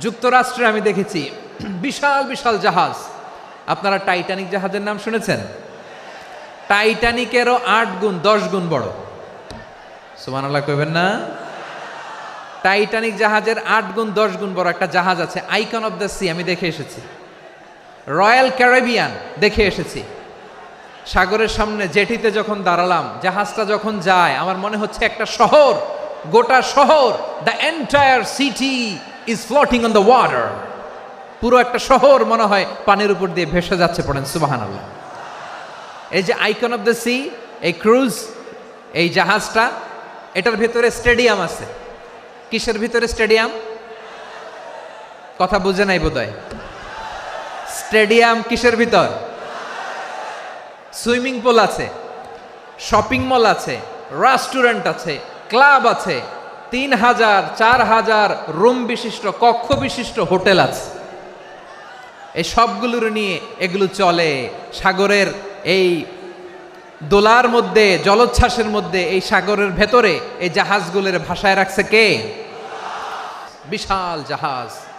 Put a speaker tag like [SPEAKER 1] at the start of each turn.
[SPEAKER 1] যুক্তরাষ্ট্রে আমি দেখেছি বিশাল বিশাল জাহাজ। আপনারা টাইটানিক জাহাজের নাম শুনেছেন? টাইটানিকেরও আট গুণ, দশ গুণ বড়। সুমান আল্লাহ কইবেন না? টাইটানিক জাহাজের আট গুণ, দশ গুণ বড় একটা জাহাজ আছে, আইকন অফ দ্য সি, আমি দেখে এসেছি। রয়্যাল ক্যারেবিয়ান, দেখে এসেছি। সাগরের সামনে জেটিতে যখন দাঁড়ালাম, জাহাজটা যখন যায়, আমার মনে হচ্ছে একটা শহর, গোটা শহর the entire city is floating on the water পুরো একটা শহর মনে হয় পানির উপর দিয়ে ভেসে যাচ্ছে পড়েন সুবাহান আল্লাহ এই যে আইকন অফ দ্য সি এই ক্রুজ এই জাহাজটা, এটার ভিতরে স্টেডিয়াম আছে। কিসের ভিতরে স্টেডিয়াম কথা বুঝে নাই বোধহয়। স্টেডিয়াম কিসের ভিতর? সুইমিং পুল আছে শপিং মল আছে রেস্টুরেন্ট আছে ক্লাব আছে। তিন হাজার চার হাজার রুম বিশিষ্ট, কক্ষ বিশিষ্ট হোটেল আছে। এই সবগুলোর নিয়ে এগুলো চলে সাগরের এই দোলার মধ্যে, জলোচ্ছ্বাসের মধ্যে, এই সাগরের ভেতরে এই জাহাজগুলোর ভাষায় রাখছে কে? বিশাল জাহাজ।